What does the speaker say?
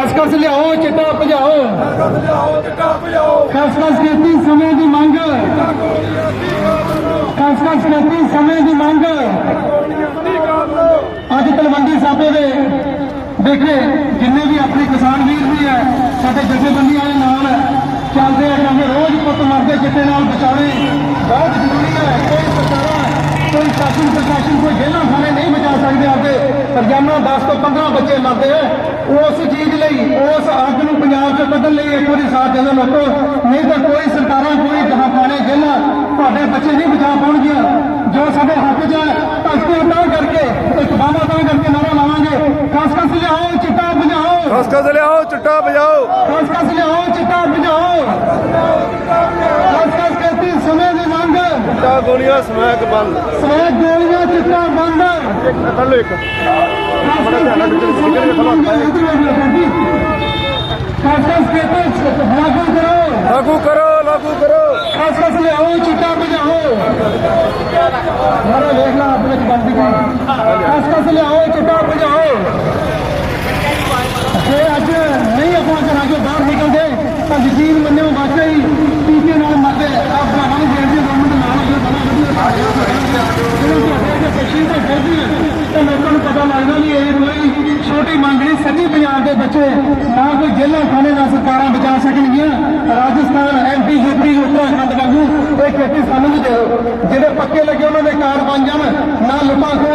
ਕਸ ਕਸ ਲਿਆਓ, ਚਿੱਟਾ ਭਜਾਓ। ਲਿਆਓ ਚਿੱਟਾ ਭਜਾਓ ਕਸ ਕਸ ਕੀਤੀ ਸਮੇਂ ਦੀ ਮੰਗ। ਕਸ ਕਸ ਕੀਤੀ ਸਮੇਂ ਦੀ ਮੰਗ। ਅੱਜ ਤਲਵੰਡੀ ਸਾਬੇ ਦੇ ਦੇਖੇ ਜਿੰਨੇ ਵੀ ਆਪਣੇ ਕਿਸਾਨ ਵੀਰ ਵੀ ਹੈ, ਸਾਡੇ ਜਥੇਬੰਦੀਆਂ ਦੇ ਨਾਲ ਚੱਲਦੇ ਆ ਕਹਿੰਦੇ ਰੋਜ਼ ਪੁੱਤ ਮਰਦੇ, ਚਿੱਟੇ ਨਾਲ ਬਚਾਉਣੇ ਬਹੁਤ ਜ਼ਰੂਰੀ ਹੈ, ਕੋਈ ਸਰਕਾਰਾਂ, ਕੋਈ ਸ਼ਾਸਨ ਪ੍ਰਸ਼ਾਸਨ, ਕੋਈ ਜੇਲ੍ਹਾਂ ਖਾਨੇ ਨਹੀਂ ਬਚਾ ਸਕਦੇ ਆਪਦੇ। ਰੋਜ਼ਾਨਾ 10 ਤੋਂ 15 ਬੱਚੇ ਮਰਦੇ ਆ। ਉਸ ਚੀਜ਼ ਲਈ ਉਸ ਅੱਗ ਨੂੰ ਪੰਜਾਬ ਤੋਂ ਕੱਢਣ ਲਈ ਇੱਕ ਵਾਰੀ ਸਾਥ ਦੇ ਦਿਓ ਲੋਕੋ ਨਹੀਂ ਤਾਂ ਕੋਈ ਸਰਕਾਰਾਂ ਕੋਈ ਦਹਾਖਾਨੇ ਜੇਲ੍ਹਾਂ ਤੁਹਾਡੇ ਬੱਚੇ ਨਹੀਂ ਬਚਾ ਪਾਉਣਗੀਆਂ ਜੋ ਸਾਡੇ ਹੱਕ 'ਚ ਹੈ ਧਰਤੀ ਉਤਾਰ ਕਰਕੇ ਇੱਕ ਬਾਬਾ ਤਾਂ ਕਰਕੇ ਨਾਰਾ ਲਾਵਾਂਗੇ। ਕਸ ਕਸ ਲਿਆਓ ਚਿੱਟਾ ਬੁਝਾਓ ਕਸ ਕਸ ਲਿਆਓ ਚਿੱਟਾ ਭਜਾਓ। ਕਸ ਕਸ ਲਿਆਓ ਚਿੱਟਾ ਬੁਝਾਓ ਕਸ ਕਸ ਕਰਤੀ ਸਮੇਂ ਦੀ ਮੰਗ ਚਿੱਟਾ ਗੋਲੀਆਂ ਸਮੈਕ ਬੰਦ। ਸਵੇਰ ਗੋਲੀਆਂ ਚਿੱਟਾ ਬੰਦ। ਕਰ ਲਓ ਇੱਕ। ਕਸ ਕਸ ਕਰਤੀ ਲਾਗੂ ਕਰੋ। ਲਾਗੂ ਕਰੋ ਲਾਗੂ ਕਰੋ। ਕਸ ਲਿਆਓ ਚਿੱਟਾ ਬੁਝਾਓ ਮਾਰਾ ਵੇਖ ਲਾ ਆਪਣੇ ਬੰਦੀ ਕਸ ਕਸ ਲਿਆਓ ਚਿੱਟਾ ਬੁਝਾਓ ਜੇ ਅੱਜ ਨਹੀਂ ਆਪਾਂ ਚੋਂ ਬਾਹਰ ਨਿਕਲਦੇ ਤਾਂ ਯਕੀਨ ਮੰਨਿਓ ਵਾਕਈ ਟੀਕੇ ਨਾਲ ਮਰਦੇ ਆ ਭਰਾਵਾਂ ਨੂੰ ਬੇਨਤੀ ਹੈ ਗਵਰਨਮੈਂਟ ਨਾਲ ਹੋ ਬੜਾ ਵਧੀਆ ਜਿਹੜੇ ਤੁਹਾਡੇ ਜੇ ਪਛੀ ਤੇ ਫਿਰਦੀ ਹੈ ਤਾਂ ਲੋਕਾਂ ਨੂੰ ਇਹ ਕੋਈ ਛੋਟੀ ਮੰਗ ਨਹੀਂ ਪੰਜਾਬ ਦੇ ਬੱਚੇ ਨਾ ਕੋਈ ਜੇਲ੍ਹਾਂ ਖਾਨੇ ਨਾ ਸਰਕਾਰਾਂ ਬਚਾ ਸਕਣਗੀਆਂ। ਰਾਜਸਥਾਨ ਐਮਪੀ ਯੂਪੀ ਉੱਤਰਾਖੰਡ ਵਾਂਗੂ ਇਹ ਖੇਤੀ ਸਾਨੂੰ ਵੀ ਦਿਓ। ਜਿਹੜੇ ਪੱਕੇ ਲੱਗੇ ਉਹਨਾਂ ਦੇ ਕਾਰ ਬਣ ਜਾਣ, ਨਾ ਲੁੱਟਾਂ ਖੋਹ